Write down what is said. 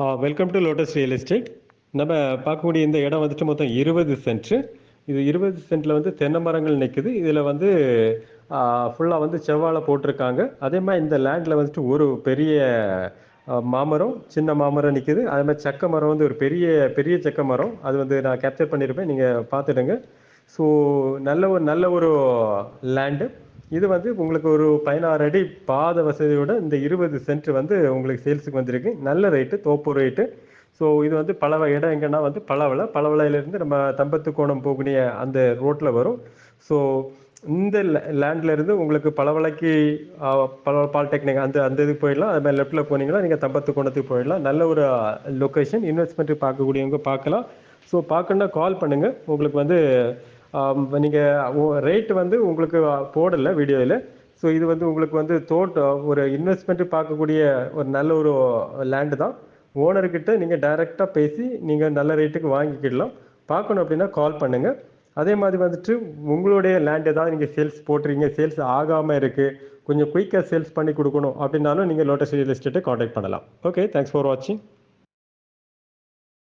Welcome to Lotus real estate நம்ம பார்க்கக்கூடிய இந்த இடம் வந்துட்டு மொத்தம் இருபது சென்ட்ரு இது இருபது சென்ட்டில் வந்து தென்னை மரங்கள் நிற்குது இதில் வந்து ஃபுல்லாக வந்து செவ்வாழை போட்டிருக்காங்க. அதே மாதிரி இந்த லேண்டில் வந்துட்டு ஒரு பெரிய மாமரம் சின்ன மாமரம் நிற்குது அதே மாதிரி செக்க மரம் வந்து ஒரு பெரிய பெரிய செக்க மரம். அது வந்து நான் கேப்சர் பண்ணியிருப்பேன் நீங்கள் பார்த்துடுங்க. ஸோ நல்ல ஒரு நல்ல ஒரு லேண்டு இது வந்து உங்களுக்கு ஒரு பதினாறு அடி பாத வசதியோட இந்த இருபது சென்ட் வந்து உங்களுக்கு சேல்ஸுக்கு வந்திருக்கு. நல்ல ரேட்டு தோப்பு ரேட்டு ஸோ இது வந்து பலவ இடம் எங்கன்னா வந்து பலவலை பலவலையிலேருந்து நம்ம தம்பத்து கோணம் போகக்கூடிய அந்த ரோட்டில் வரும். ஸோ இந்த லேண்ட்லேருந்து உங்களுக்கு பலவலைக்கு பல பாலிடெக்னிக் அந்த அந்த இதுக்கு போயிடலாம். அது மாதிரி லெஃப்ட்டில் போனீங்கன்னா நீங்கள் தம்பத்து கோணத்துக்கு போயிடலாம். நல்ல ஒரு லொக்கேஷன் இன்வெஸ்ட்மெண்ட் பார்க்கக்கூடியவங்க பார்க்கலாம். ஸோ பார்க்கணுன்னா கால் பண்ணுங்கள் உங்களுக்கு வந்து நீங்கள் ரேட் வந்து உங்களுக்கு போடலை வீடியோவில் ஸோ இது வந்து உங்களுக்கு வந்து தோட்டம் ஒரு இன்வெஸ்ட்மெண்ட்டு பார்க்கக்கூடிய ஒரு நல்ல ஒரு லேண்டு தான். ஓனர்கிட்ட நீங்கள் டைரெக்டாக பேசி நீங்கள் நல்ல ரேட்டுக்கு வாங்கிக்கிடலாம். பார்க்கணும் அப்படின்னா கால் பண்ணுங்கள் அதே மாதிரி வந்துட்டு உங்களுடைய லேண்ட் ஏதாவது நீங்கள் சேல்ஸ் போட்டுறீங்க சேல்ஸ் ஆகாமல் இருக்குது கொஞ்சம் குயிக்காக சேல்ஸ் பண்ணி கொடுக்கணும் அப்படின்னாலும் நீங்கள் லோட்டஸ் ரியல் எஸ்டேட்டை காண்டாக்ட் பண்ணலாம். ஓகே தேங்க்ஸ் ஃபார் வாட்சிங்